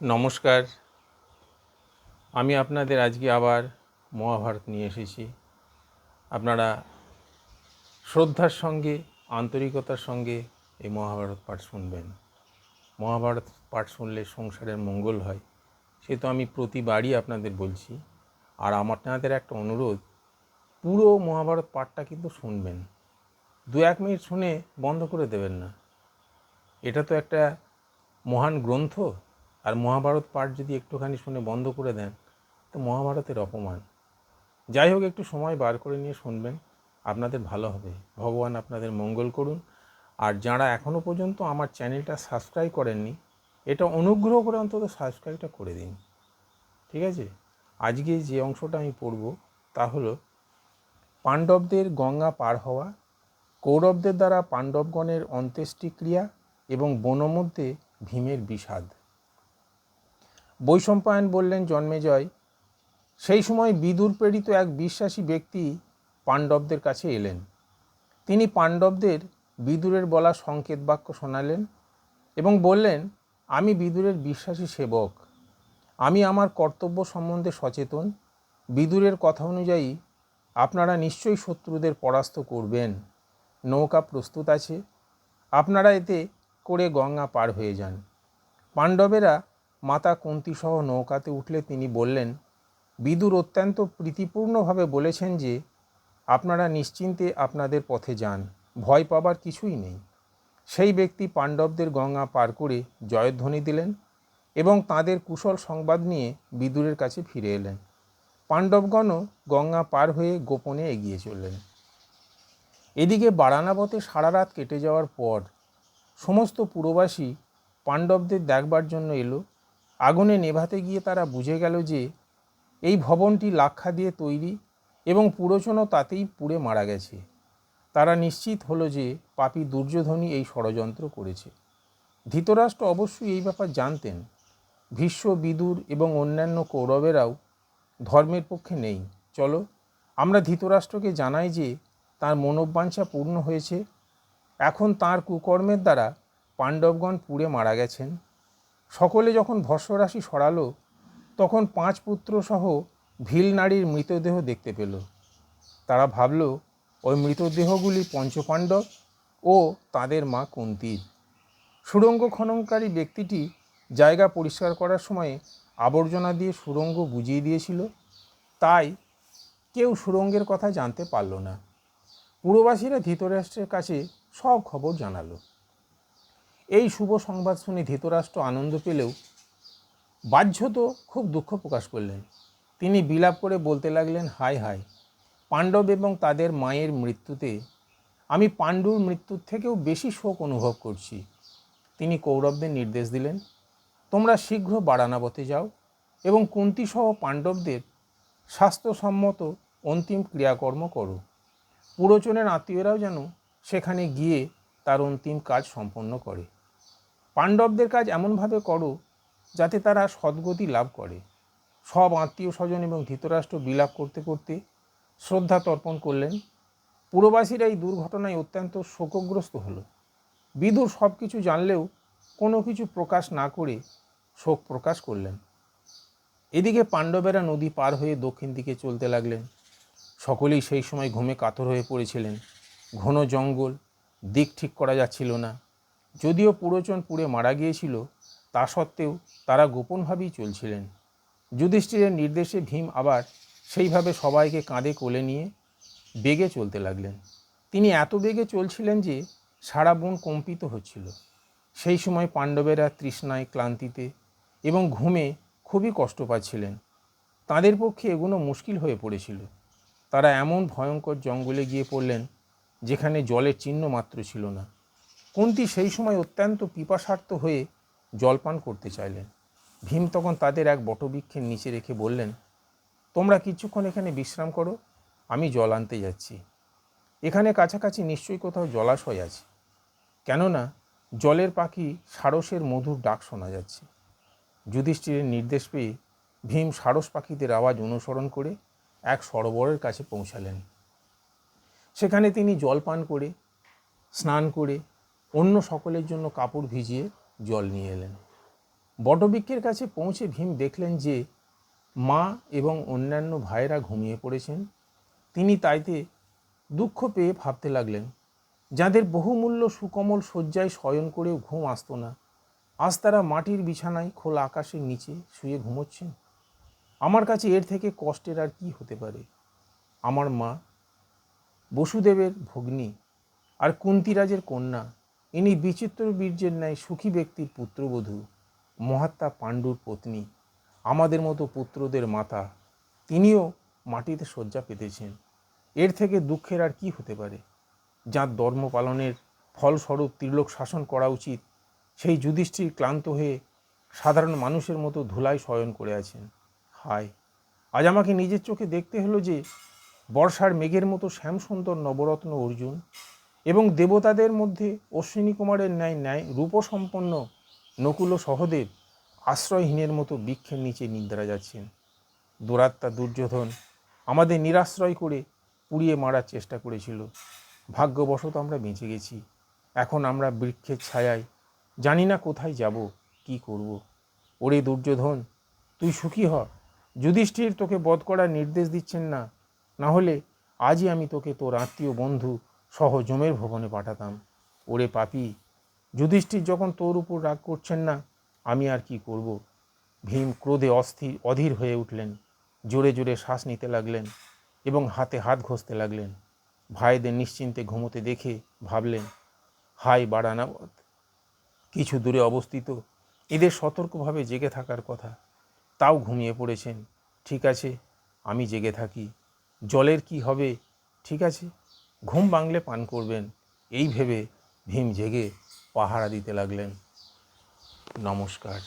নমস্কার। আমি আপনাদের আজকে আবার মহাভারত নিয়ে এসেছি। আপনারা শ্রদ্ধার সঙ্গে, আন্তরিকতার সঙ্গে এই মহাভারত পাঠ শুনবেন। মহাভারত পাঠ শুনলে সংসারের মঙ্গল হয়, সে তো আমি প্রতিবারই আপনাদের বলছি। আর আমার আপনাদের একটা অনুরোধ, পুরো মহাভারত পাঠটা কিন্তু শুনবেন। দু এক মিনিট শুনে বন্ধ করে দেবেন না। এটা তো একটা মহান গ্রন্থ। আর মহাভারত পাঠ যদি একটুখানি শুনে বন্ধ করে দেন, তো মহাভারতের অপমান। যাই হোক, একটু সময় বার করে নিয়ে শুনবেন, আপনাদের ভালো হবে। ভগবান আপনাদের মঙ্গল করুন। আর যারা এখনও পর্যন্ত আমার চ্যানেলটা সাবস্ক্রাইব করেননি, এটা অনুগ্রহ করে অন্তত সাবস্ক্রাইবটা করে দিন। ঠিক আছে? আজকে যে অংশটা আমি পড়ব, তা হলো পাণ্ডবদের গঙ্গা পার হওয়া, কৌরবদের দ্বারা পাণ্ডবগণের অন্ত্যেষ্টিক্রিয়া এবং বনমধ্যে ভীমের বিষাদ। বৈশম্পায়ন বললেন জন্মেজয় সেই সময় বিদুর প্রেরিত এক বিশ্বাসী ব্যক্তি পাণ্ডবদের কাছে এলেন। তিনি পাণ্ডবদের বিদুরের বলা সংকেত বাক্য শোনালেন এবং বললেন, আমি বিদুরের বিশ্বাসী সেবক। আমি আমার কর্তব্য সম্বন্ধে সচেতন। বিদুরের কথা অনুযায়ী আপনারা নিশ্চয়ই শত্রুদের পরাস্ত করবেন। নৌকা প্রস্তুত আছে। আপনারা এতে করে গঙ্গা পার হয়ে যান। পাণ্ডবেরা মাতা কুন্তিসহ নৌকাতে উঠলে তিনি বললেন, বিদুর অত্যন্ত প্রীতিপূর্ণভাবে বলেছেন যে, আপনারা নিশ্চিন্তে আপনাদের পথে যান, ভয় পাবার কিছুই নেই। সেই ব্যক্তি পাণ্ডবদের গঙ্গা পার করে জয়ধ্বনি দিলেন এবং তাদের কুশল সংবাদ নিয়ে বিদুরের কাছে ফিরে এলেন। পাণ্ডবগণও গঙ্গা পার হয়ে গোপনে এগিয়ে চললেন। এদিকে বারানাবতে সারা রাত কেটে যাওয়ার পর সমস্ত পুরবাসী পাণ্ডবদের দেখবার জন্য এলো আগুনে নেভাতে গিয়ে তারা বুঝে গেল যে এই ভবনটি লাক্ষা দিয়ে তৈরি এবং পুরোচনও তাতেই পুড়ে মারা গেছে। তারা নিশ্চিত হলো যে পাপি দুর্যোধনই এই ষড়যন্ত্র করেছে। ধৃতরাষ্ট্র অবশ্যই এই ব্যাপার জানতেন। ভীষ্ম, বিদুর এবং অন্যান্য কৌরবেরাও ধর্মের পক্ষে নেই। চলো, আমরা ধৃতরাষ্ট্রকে জানাই যে তার মনোবাঞ্ছা পূর্ণ হয়েছে। এখন তার কুকর্মের দ্বারা পাণ্ডবগণ পুড়ে মারা গেছেন। সকলে যখন ভস্মরাশি সরালো, তখন পাঁচ পুত্রসহ ভিল নারীর মৃতদেহ দেখতে পেল। তারা ভাবল, ওই মৃতদেহগুলি পঞ্চপাণ্ডব ও তাদের মা কুন্তির। সুড়ঙ্গ খননকারী ব্যক্তিটি জায়গা পরিষ্কার করার সময় আবর্জনা দিয়ে সুড়ঙ্গ বুঝিয়ে দিয়েছিল। তাই কেউ সুড়ঙ্গের কথা জানতে পারল না। পুরবাসীরা ধৃতরাষ্ট্রের কাছে সব খবর জানালো। এই শুভ সংবাদ শুনে ধৃতরাষ্ট্র আনন্দ পেলেও বাহ্যত খুব দুঃখ প্রকাশ করলেন। তিনি বিলাপ করে বলতে লাগলেন, হায় হায়, পাণ্ডব এবং তাদের মায়ের মৃত্যুতে আমি পাণ্ডুর মৃত্যুর থেকেও বেশি শোক অনুভব করছি। তিনি কৌরবদের নির্দেশ দিলেন, তোমরা শীঘ্র বারানাবতে যাও এবং কুন্তিসহ পাণ্ডবদের স্বাস্থ্যসম্মত অন্তিম ক্রিয়াকর্ম করো। পুরোচনের আত্মীয়রাও যেন সেখানে গিয়ে তার অন্তিম কাজ সম্পন্ন করে। পাণ্ডবদের কাজ এমনভাবে করো যাতে তারা সদ্গতি লাভ করে। সব আত্মীয় স্বজন এবং ধৃতরাষ্ট্র বিলাপ করতে করতে শ্রদ্ধা তর্পণ করলেন। পুরবাসীরা এই দুর্ঘটনায় অত্যন্ত শোকগ্রস্ত হল। বিদুর সব কিছু জানলেও কোনো কিছু প্রকাশ না করে শোক প্রকাশ করলেন। এদিকে পাণ্ডবেরা নদী পার হয়ে দক্ষিণ দিকে চলতে লাগলেন। সকলেই সেই সময় ঘুমে কাতর হয়ে পড়েছিলেন। ঘন জঙ্গল, দিক ঠিক করা যাচ্ছিল না। যদিও পুরোচন পুড়ে মারা গিয়েছিল, তা সত্ত্বেও তারা গোপনভাবেই চলছিলেন। যুধিষ্ঠিরের নির্দেশে ভীম আবার সেইভাবে সবাইকে কাঁধে কোলে নিয়ে বেগে চলতে লাগলেন। তিনি এত বেগে চলছিলেন যে সারা বন কম্পিত হচ্ছিল। সেই সময় পাণ্ডবেরা তৃষ্ণায় ক্লান্তিতে এবং ঘুমে খুবই কষ্ট পাচ্ছিলেন। তাদের পক্ষে এগুলো মুশকিল হয়ে পড়েছিল। তারা এমন ভয়ঙ্কর জঙ্গলে গিয়ে পড়লেন, যেখানে জলের চিহ্ন মাত্র ছিল না। কুন্তি সেই সময় অত্যন্ত পিপাসার্থ হয়ে জলপান করতে চাইলেন। ভীম তখন তাদের এক বটবৃক্ষের নিচে রেখে বললেন, তোমরা কিছুক্ষণ এখানে বিশ্রাম করো, আমি জল আনতে যাচ্ছি। এখানে কাছাকাছি নিশ্চয়ই কোথাও জলাশয় আছে। কেননা জলের পাখি সারসের মধুর ডাক শোনা যাচ্ছে। যুধিষ্ঠিরের নির্দেশ পেয়ে ভীম সারস পাখিদের আওয়াজ অনুসরণ করে এক সরোবরের কাছে পৌঁছালেন। সেখানে তিনি জল পান করে, স্নান করে অন্য সকলের জন্য কাপড় ভিজিয়ে জল নিয়ে এলেন। বটবৃক্ষের কাছে পৌঁছে ভীম দেখলেন যে মা এবং অন্যান্য ভাইয়েরা ঘুমিয়ে পড়েছেন। তিনি তাইতে দুঃখ পেয়ে ভাবতে লাগলেন, যাদের বহুমূল্য সুকমল শয্যায় শয়ন করেও ঘুম আসতো না, আজ তারা মাটির বিছানায় খোলা আকাশের নিচে শুয়ে ঘুমোচ্ছেন। আমার কাছে এর থেকে কষ্টের আর কি হতে পারে? আমার মা, বসুদেবের ভগ্নী আর কুন্তিরাজের কন্যা ইনি বিচিত্র বীর্যের ন্যায় সুখী ব্যক্তির পুত্রবধূ, মহাত্মা পাণ্ডুর পত্নী, আমাদের মতো পুত্রদের মাতা, তিনিও মাটিতে শয্যা পেতেছেন। এর থেকে দুঃখের আর কি হতে পারে? যার ধর্ম পালনের ফলস্বরূপ ত্রিলোক শাসন করা উচিত, সেই যুধিষ্ঠির ক্লান্ত হয়ে সাধারণ মানুষের মতো ধুলায় শয়ন করে আছেন। হায়, আজ আমাকে নিজের চোখে দেখতে হলো যে বর্ষার মেঘের মতো শ্যামসুন্দর নবরত্ন অর্জুন এবং দেবতাদের মধ্যে অশ্বিনী কুমারের ন্যায় ন্যায় রূপসম্পন্ন নকুল সহদেব আশ্রয়হীনের মতো বৃক্ষের নিচে নিদ্রা যাচ্ছেন। দুরাত্মা দুর্যোধন আমাদের নিরাশ্রয় করে পুড়িয়ে মারার চেষ্টা করেছিল। ভাগ্যবশত আমরা বেঁচে গেছি। এখন আমরা বৃক্ষের ছায়ায় জানি না কোথায় যাব, কি করব। ওরে দুর্যোধন, তুই সুখী হ। যুধিষ্ঠির তোকে বধ করার নির্দেশ দিচ্ছেন না। না হলে আজই আমি তোকে তোর আত্মীয় বন্ধু সহ জমের ভবনে পাঠাতাম। ওরে পাপি, যুধিষ্ঠির যখন তোর উপর রাগ করছেন না, আমি আর কি করব? ভীম ক্রোধে অস্থির, অধীর হয়ে উঠলেন, জোরে জোরে শ্বাস নিতে লাগলেন এবং হাতে হাত ঘষতে লাগলেন। ভাইদের নিশ্চিন্তে ঘুমোতে দেখে ভাবলেন, হাই বাড়ানাবত কিছু দূরে অবস্থিত, এদের সতর্কভাবে জেগে থাকার কথা। তাও ঘুমিয়ে পড়েছেন। ঠিক আছে, আমি জেগে থাকি। জলের কি হবে? ঠিক আছে। ঘুম বাংলে পান করবেন। এই ভেবে ভীম জেগে পাহারা দিতে লাগলেন। নমস্কার।